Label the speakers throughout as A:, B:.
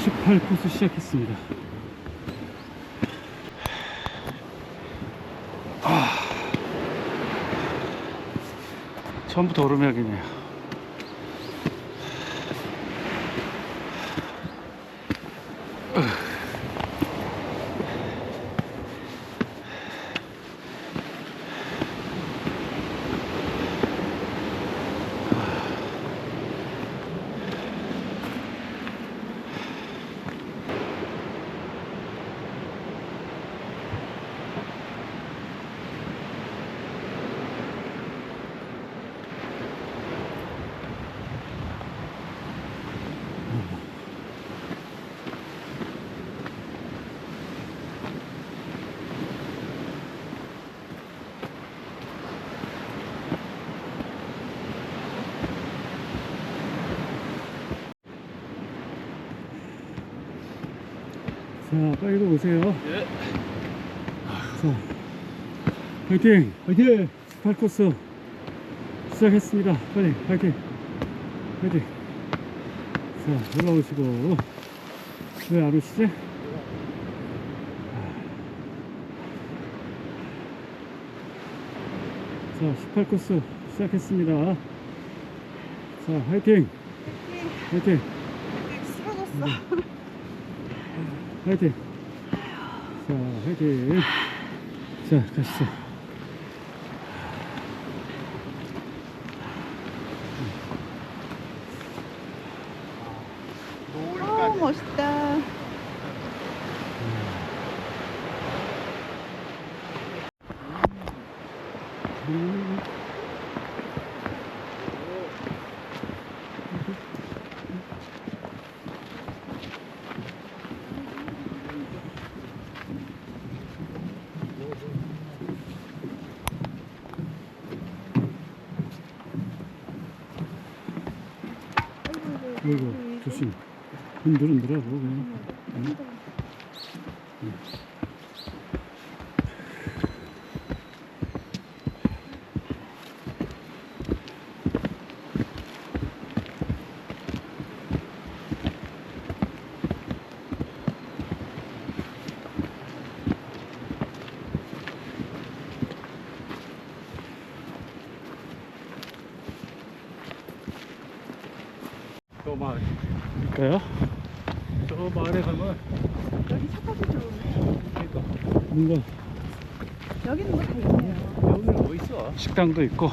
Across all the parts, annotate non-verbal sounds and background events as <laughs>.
A: 18코스 시작했습니다. 아, 처음부터 오르막이네요. 자, 빨리 오세요.
B: 예.
A: 자, 화이팅! 화이팅! 18코스 시작했습니다. 빨리, 화이팅! 화이팅! 자, 올라오시고. 왜 안 오시지? 자, 18코스 시작했습니다. 자, 화이팅! 화이팅!
C: 쓰러졌어.
A: 화이팅! 자, 화이팅! 자, 가시죠.
C: 어 멋있다.
A: 이거 조심. 흔들 흔들하고 그냥. 응? 응.
B: 저 마을,
A: 볼까요?
B: 저 마을에 가면
C: 여기 차 타기 좋네.
B: 그러니까
A: 뭔가
C: 여기는 뭐 다 있네요.
B: 여기는 뭐 있어?
A: 식당도 있고.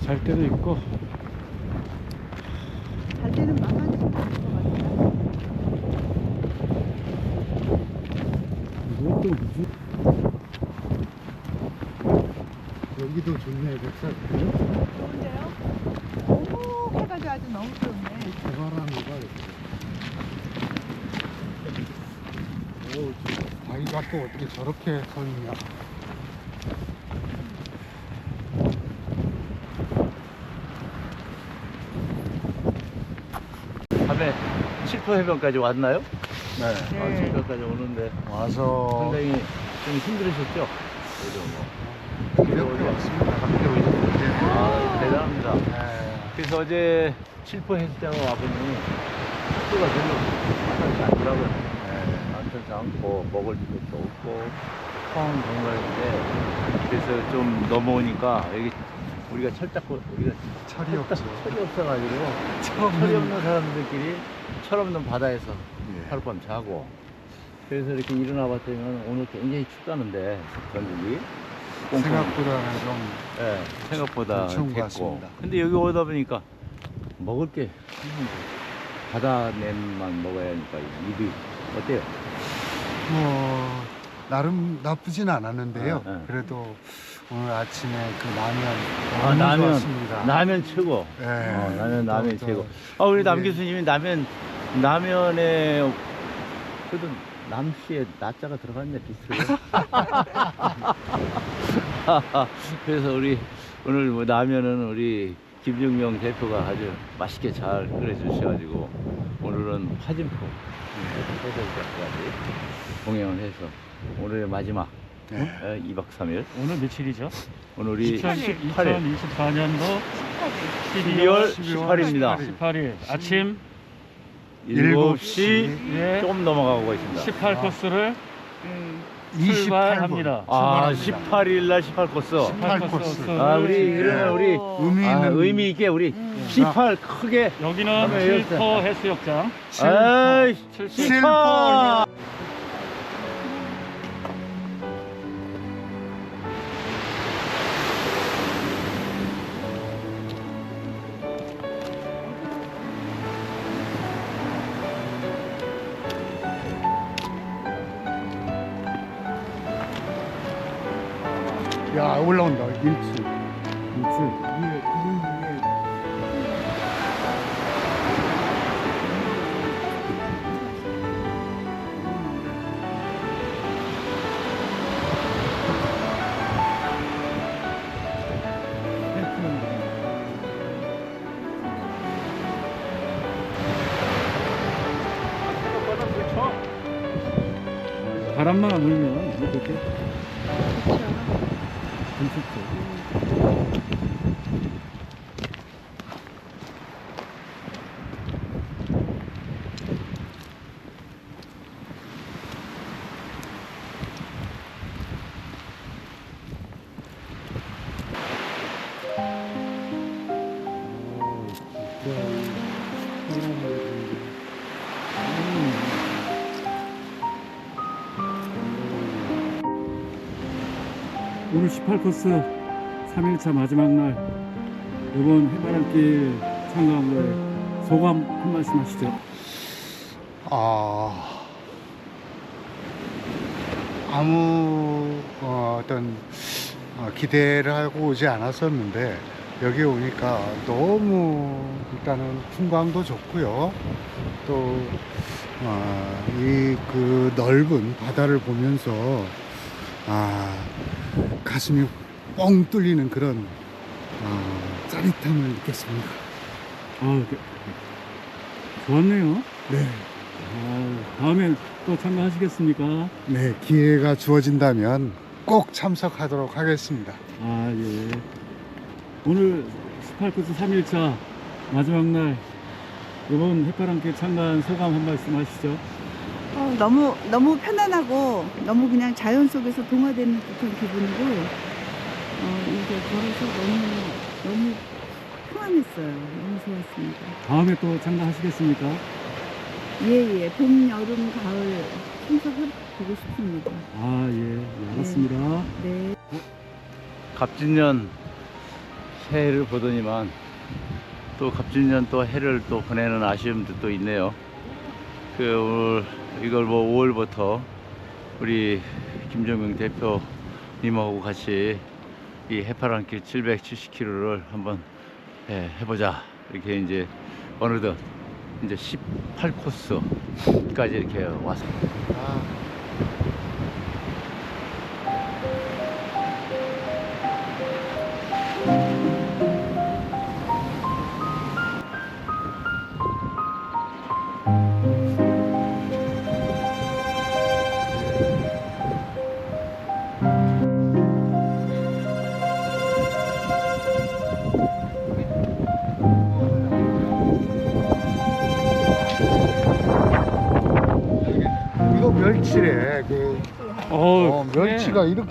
A: 잘 때도 있고
C: 갈 때는 만만치 않을 것 같아요.
A: 이것도 무슨
D: 여기도 좋네, 백사.
C: 좋은데요? 오 해가지고 아주 너무 좋네.
D: 대바람이가 이렇게. 오, 바위가 또 어떻게 저렇게 서 있냐.
B: 밤에 칠포 해변까지 왔나요?
D: 네.
B: 아,
C: 네.
B: 칠포까지 오는데
D: 와서
B: 상당히 좀 힘들으셨죠?
D: 이렇게 왔습니다. 함께 오셨는데.
B: 아, 대단합니다.
D: 네.
B: 그래서 어제 칠포 헬스장을 와보니 숙소가 별로 만만치 않더라고요.
D: 네.
B: 만만치 않고 먹을 것도 없고 처음 정말인데 그래서 좀 넘어오니까 여기 우리가 철 잡고 우리가
D: 철이 없죠.
B: 철이 없어가지고 철이
D: 처음에는
B: 없는 사람들끼리 철 없는 바다에서
D: 예.
B: 하룻밤 자고 그래서 이렇게 일어나 봤더니 오늘 굉장히 춥다는데 전국이 꽁꽁.
D: 생각보다는 좀
B: 예, 생각보다
D: 좀 추운 것
B: 됐고
D: 같습니다.
B: 근데 여기 오다 보니까 먹을 게 없는 거예요. 바다 냄만 먹어야 하니까 입이 어때요?
D: 뭐 나름 나쁘진 않았는데요.
B: 네, 네.
D: 그래도 오늘 아침에 그 라면
B: 아,
D: 너무
B: 라면.
D: 좋았습니다.
B: 라면 최고
D: 네.
B: 어, 라면 라면
D: 또-
B: 최고 아 우리 남
D: 네.
B: 교수님이 라면 라면에 그래도 남씨에 나자가 들어갔네 비슷해요 <laughs> 그래서 우리 오늘 뭐 라면은 우리 김중명 대표가 아주 맛있게 잘 끓여주셔가지고 오늘은 파진포 해설까지 공연을 해서 오늘의 마지막
D: 네.
B: 어, 2박 3일
A: 오늘 며칠이죠?
B: 오늘이
A: 2010,
B: 18일
A: 2024년도
B: 12월
D: 12월
B: 18일입니다
A: 18일 아침
B: 일곱 시
A: 예.
B: 조금 넘어가고 있습니다.
A: 18 코스를
C: 음.
A: 출발합니다.
B: 아, 18일 날 18 코스.
A: 18
D: 18 코스.
B: 아, 우리 그러면 우리
C: 오.
D: 의미
B: 아,
D: 있는
B: 의미 있게 우리
C: 음.
B: 18 크게
A: 여기는
B: 한번
A: 칠퍼 해수욕장
B: 아이,
A: 칠퍼.
D: 올라온다 일출.
A: 일출.
D: 위에 구름 위에
A: 바람만 안 불면 뭐 그렇게 como ficou. 8코스 3일차 마지막 날 이번 해바람길 참가한 거에 소감 한 말씀 하시죠.
D: 아 아무 어, 떤 어, 기대를 하고 오지 않았었는데 여기 오니까 너무 일단은 풍광도 좋고요. 또 이그 어, 그 넓은 바다를 보면서 아 가슴이 뻥 뚫리는 그런 어, 짜릿함을 느꼈습니다.
A: 아, 그- 좋았네요.
D: 네.
A: 아, 다음에 또 참가하시겠습니까?
D: 네, 기회가 주어진다면 꼭 참석하도록 하겠습니다.
A: 아, 예. 오늘 18코스 3일차 마지막 날 이번 해바람길 참가한 소감 한 말씀 하시죠.
C: 어, 너무 너무 편안하고 너무 그냥 자연 속에서 동화되는 듯한 기분이고 어, 이제 걸어서 너무 너무 평안했어요. 너무 좋았습니다.
A: 다음에 또 참가하시겠습니까?
C: 예예 봄 여름 가을 참석해 보고 싶습니다.
A: 아, 예. 예, 알았습니다.
C: 네.
B: 갑진년 새해를 보더니만 또 갑진년 또 해를 또 보내는 아쉬움도 또 있네요. 그 오늘 이걸 뭐 5월부터 우리 김정명 대표님하고 같이 이 해파랑길 770km를 한번 예, 해보자 이렇게 이제 어느덧 이제 18코스까지 이렇게 왔습니다.
D: 아,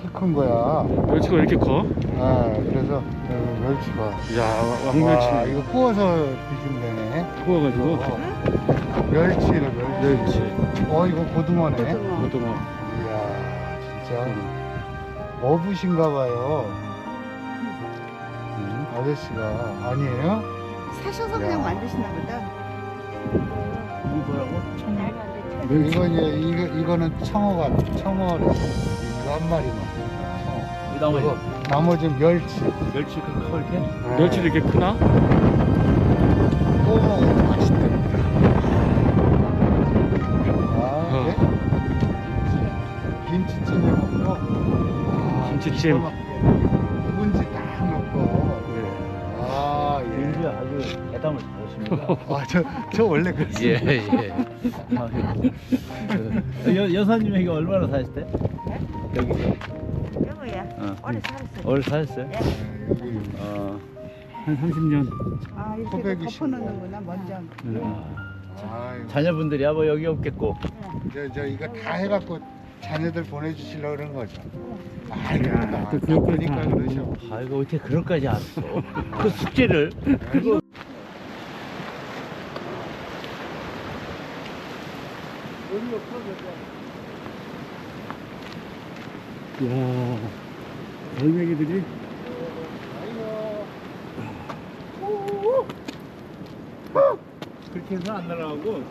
D: 멸치가 이렇게 큰 거야.
A: 네. 멸치가 이렇게 커?
D: 아, 그래서 어, 멸치가.
A: 야,
D: 와,
A: 왕멸치
D: 이거 구워서 드시면 되네.
A: 구워가지고.
D: 어, 멸치를 멸치. 어, 이거 고등어네.
C: 고등어.
D: 이야, 진짜 어부신가 봐요. 음, 아저씨가 아니에요?
C: 사셔서
D: 야.
C: 그냥 만드시나 보다.
B: 이거 뭐라고?
A: 멸치.
D: 이거 이제 이거 이거는 청어가 청어래. 한 마리만.
B: 이 나머지
D: 나머지 멸치.
B: 멸치 그 이렇게?
D: 네.
A: 멸치 이렇게 크나?
D: 구워 먹어도 맛있답니다. 아,
A: 어.
D: 네? 김치찜에 먹고. 아,
A: 김치찜.
D: 묵은지 딱 넣고.
A: 네.
D: 아, 예.
B: 윤주야 아주 대담을 잘하십니다.
D: 아, 저, 저 원래 그랬어요.
B: 예, 예. 아, 그, 여, 여사님에게 얼마나 사셨대? 여기.
C: 여보야.
B: 어.
C: 오래 살았어요.
B: 오래?
D: 네, 여기,
B: 어.
A: 한 30년.
C: 아 이렇게
D: 코백이
C: 덮어놓는구나 먼저.
A: 네.
B: 아,
D: 아이고,
B: 자녀분들이야 뭐 여기 없겠고.
D: 저, 저 이거 다 해갖고 자녀들 보내주시려고 그런 거죠. 아,
A: 야,
D: 그러니까
A: 또
D: 바쁘니까
A: 다
D: 그러셔.
B: 아이고 어떻게 그런까지 알았어. 그 숙제를. 그거
A: 야 돌멩이들이
B: 그렇게 해서 안 날아가고.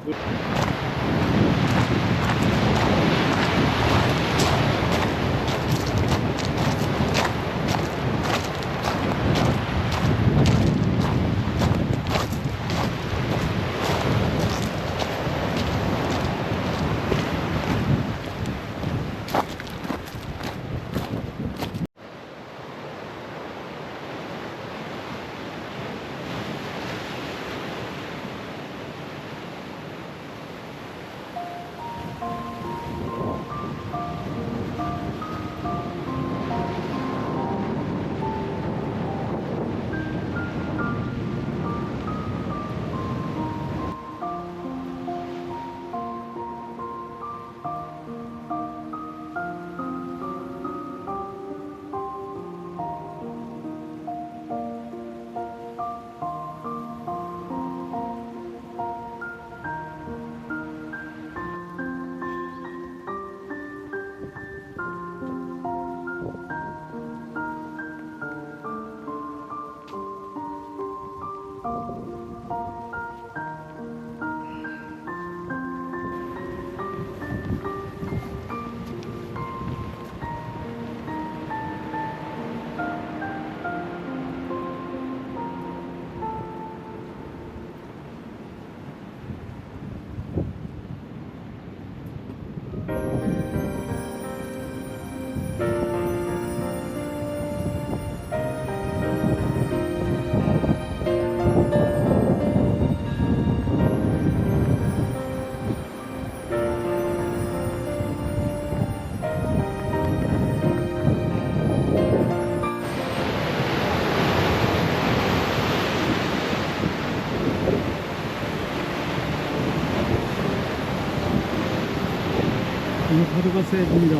A: 파도가 세집니다.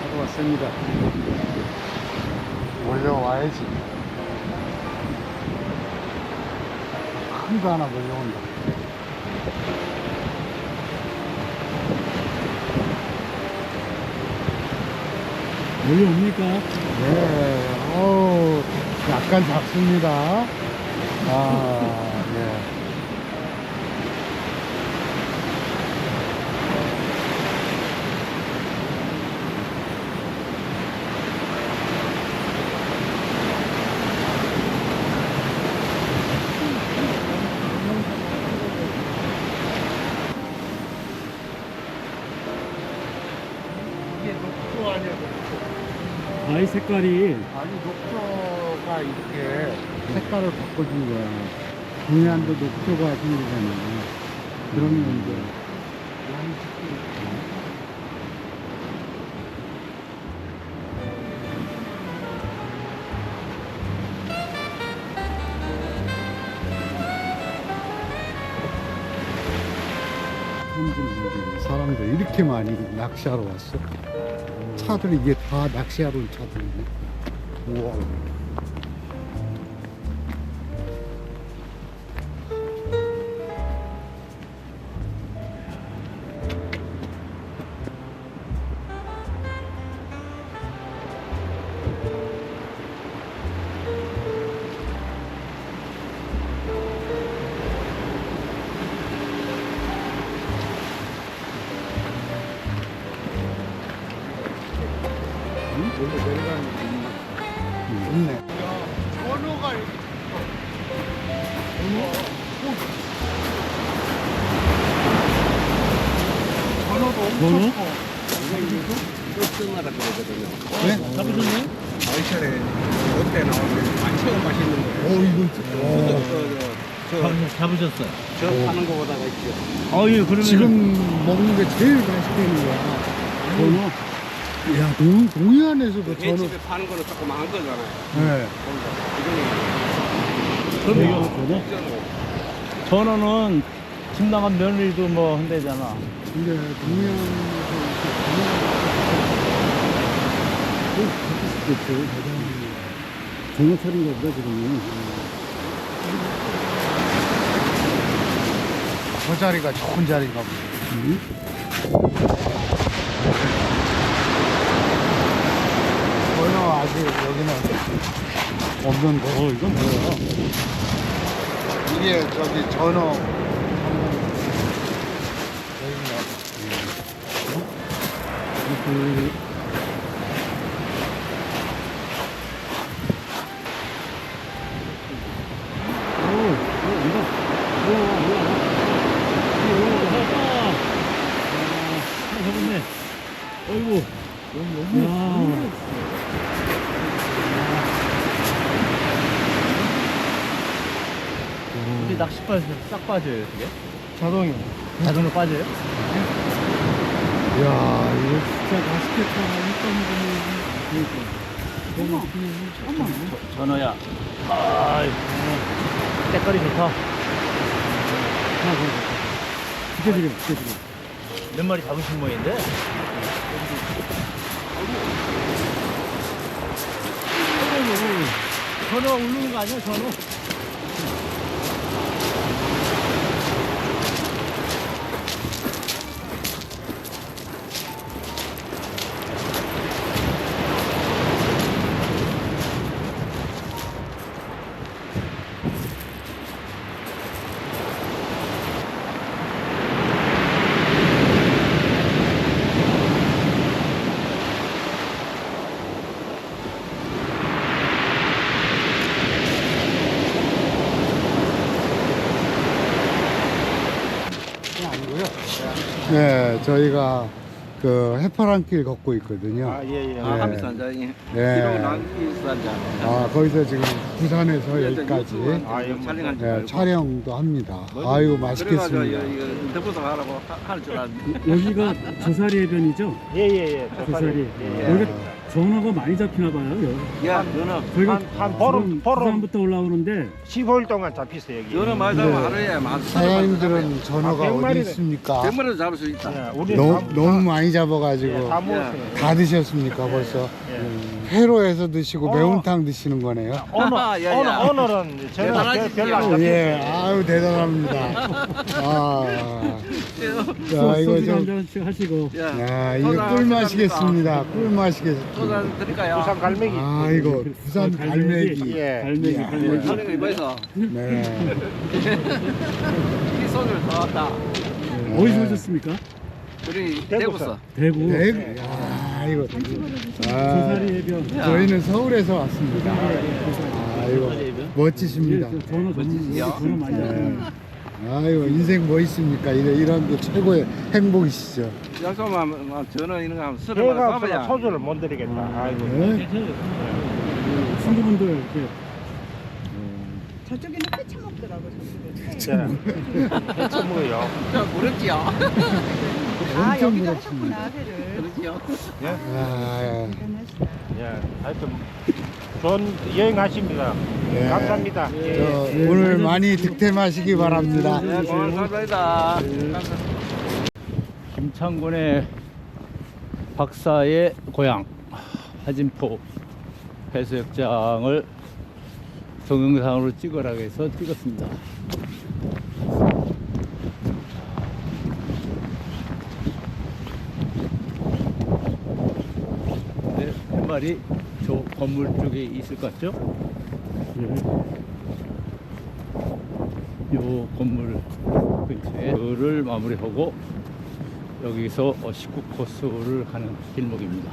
A: 파도가 셉니다.
D: 몰려와야지. 큰 거 하나 몰려온다.
A: 여기 옵니까?
D: 네, 어우, 약간 작습니다. 아, 네. 이게 녹조 아니야, 녹조.
A: 아이 색깔이
D: 아니 녹조가 이렇게 색깔을 바꿔준 거야. 동해안도 녹조가 생기잖아. 그러면 이제 이렇게 많이 낚시하러 왔어. 차들이 이게 다 낚시하러 온 차들이네. 우와.
B: 어, 예, 그러면
D: 지금 먹는 게 제일 맛있다는 거야.
A: 번호?
D: 야, 동, 동해안에서도
E: 그
D: 저는,
E: 횟집에 파는 거는 조금 한 거잖아요.
D: 네.
E: 이거는
A: 이거 전어?
B: 전어는 집 나간 며느리도 뭐 한대잖아.
D: 근데 동해안에서.
A: 전어 차린 거 보다 지금은.
D: 저 자리가 좋은 자리인가 보네.
A: 음.
D: 전혀 아직 여기는 없는데.
A: 어, 이건 뭐야?
D: 이게 저기 전어.
A: 그, 오, 오, 이거, 올라와, 올라와. 이거 올라와, 아, 아, 잡았네. 어이구. 야.
B: 이게 낚시 빠져 싹 빠져요, 이게?
D: 자동이.
B: 자동으로 빠져요?
D: 이야, 이거
A: 진짜 맛있겠다. 그러니까.
C: 어머, 어머.
B: 전어야. 아이, 때깔이 좋다.
A: 비켜드려, 비켜드려.
B: 몇 마리 잡으신 모양인데? 전어 울르는 거 아니야, 전어?
D: 네, 저희가 그 해파랑길 걷고 있거든요.
E: 아, 예, 예.
D: 네.
E: 아, 하미산자이.
D: 네.
E: 기록 남기산자.
D: 아, 거기서 지금 부산에서 여기까지
E: 아, 예, 촬영한 줄
D: 네,
E: 알고.
D: 촬영도 합니다. 아이고,
E: 그래가지고
D: 맛있겠습니다.
E: 이거 인터뷰도 하라고 할줄 알았는데.
A: 여기가 조사리 해변이죠?
F: 예 예예.
A: 조사리.
E: 예.
A: 여기가 전어가 많이 잡히나 봐요. 여기.
E: 야, 연어.
A: 저희가
F: 한- 한 보름-.
A: 부산부터 올라오는데
F: 15일 동안 잡혔어요 여기.
E: 연어 많이
D: 네.
E: 잡으면 하루에 만
D: 사장님들은 전어가
F: 아, 백
D: 어디 있습니까?
E: 백마리도 잡을 수 있다.
F: 예, 우리
D: 너무,
F: 다,
D: 너무 많이
F: 예,
D: 잡아가지고
F: 다 먹었어요.
D: 다 드셨습니까 벌써?
F: 예.
D: 회로에서 드시고
F: 어.
D: 매운탕 드시는 거네요.
F: 오늘
E: 야, <laughs> 야.
F: 오늘 오늘은 저는
E: 대단하시죠.
F: 별로 안
D: 어,
F: 잡혔어요.
D: 예, 아유 대단합니다. <laughs> 아, 자 이거
A: 소주
D: 좀,
A: 한 잔씩 하시고
E: 야,
D: 야 이거
E: 꿀한
D: 마시겠습니다. 꿀 마시겠습니다.
E: 한 드릴까요?
F: 부산 갈매기.
D: 아 이거 부산 갈매기.
F: 예.
A: 갈매기,
D: 이야.
A: 갈매기.
E: 하는 거 이봐서
D: 네. <laughs>
E: 이 소주를 더 왔다.
A: 어디서 오셨습니까?
E: 우리
F: 대구서.
E: 대구서.
A: 대구.
D: 네. 야 이거. 아,
A: 조사리 해변.
D: 저희는 서울에서 왔습니다. 아 이거 멋지십니다.
A: 예, 전어 전문
E: 야.
A: 전어 많이
D: 네.
A: 잡혀요.
D: 아이고 인생 뭐 있습니까? 이런 이런 게 최고의 행복이시죠.
E: 약속만 전화 이런 거 하면 술을
F: 없어서
E: 사봐야.
F: 소주를 못 드리겠다. 아이고.
D: 네?
A: 그 친구분들 이렇게
C: 저쪽에는 회 처먹더라고, 저쪽에.
F: 예. 해쳐 먹어요.
E: 저 물었지요.
C: 아,
D: 엄청
C: 여기도
D: 그렇습니다.
C: 하셨구나, 회를.
E: 그렇지요.
D: 아,
C: 대단하시다.
F: 예. 하여튼 좋은 여행하십니다.
D: 예.
F: 감사합니다.
D: 저
F: 예.
D: 오늘 많이 득템하시기 바랍니다.
E: 네, 고맙습니다.
B: 김창군의 박사의 고향 하진포 해수욕장을 동영상으로 찍으라 해서 찍었습니다. 마리 저 건물 쪽에 있을 것 같죠? 요 건물 근처에 그를 마무리하고 여기서 19 코스를 가는 길목입니다.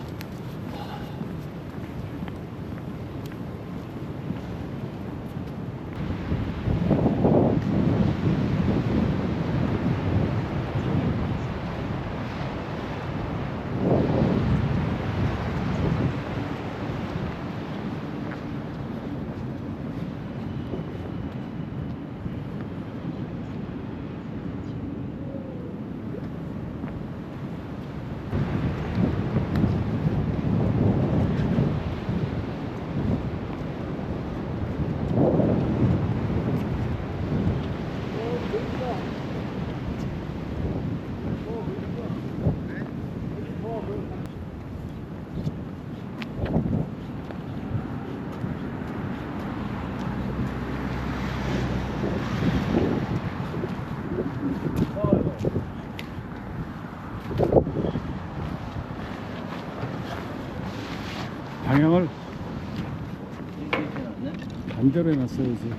A: 맘대로 해놨어야지.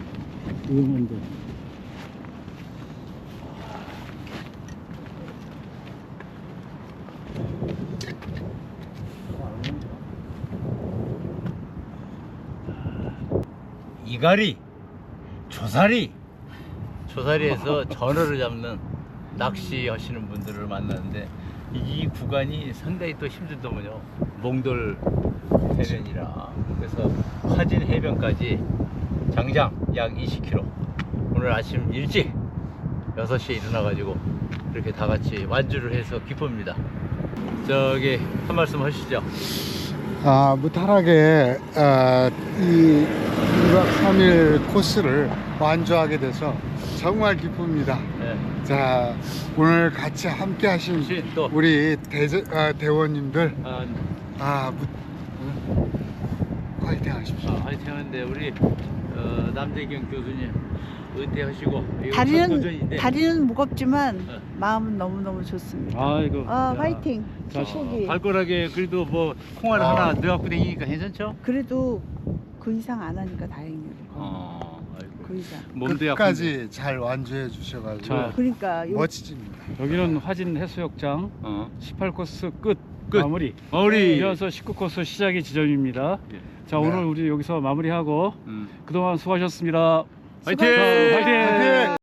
A: 위험한데.
B: 이가리, 조사리, 조사리에서 전어를 잡는 낚시 하시는 분들을 만났는데 이 구간이 상당히 또 힘들더군요. 몽돌 대면이라 그래서 화진 해변까지 장장 약 20km. 오늘 아침 일찍 6시에 일어나가지고 이렇게 다 같이 완주를 해서 기쁩니다. 저기 한 말씀 하시죠.
D: 아, 무탈하게 아, 이 2박 3일 코스를 완주하게 돼서 정말 기쁩니다.
B: 네.
D: 자, 오늘 같이 함께 하신
B: 또
D: 우리 대제, 아, 대원님들,
B: 아,
D: 아, 무, 화이팅 하십시오.
B: 아, 화이팅 하는데 우리 어, 남재경 교수님 은퇴하시고 이거 첫
C: 다리는 다리는 무겁지만
B: 네.
C: 마음은 너무 너무 좋습니다.
A: 아이고.
C: 아
A: 야.
C: 화이팅.
A: 자,
C: 축복이.
B: 발걸하게 그래도 뭐 콩알
D: 아.
B: 하나 넣어갖고 다니니까 괜찮죠?
C: 그래도 그 이상 안 하니까 다행이에요.
B: 어, 아이고.
C: 그 이상.
B: 몸도.
D: 끝까지 잘 완주해 주셔가지고
A: 자.
C: 그러니까 요
D: 멋지십니다.
A: 여기는 화진 해수욕장
B: 어.
A: 18코스 끝,
B: 끝.
A: 마무리.
B: 우리
A: 이어서 19코스 시작이 지점입니다.
B: 예.
A: 자
D: 네.
A: 오늘 우리 여기서 마무리하고
B: 음.
A: 그동안 수고하셨습니다.
B: 화이팅!
A: 화이팅!
D: 화이팅!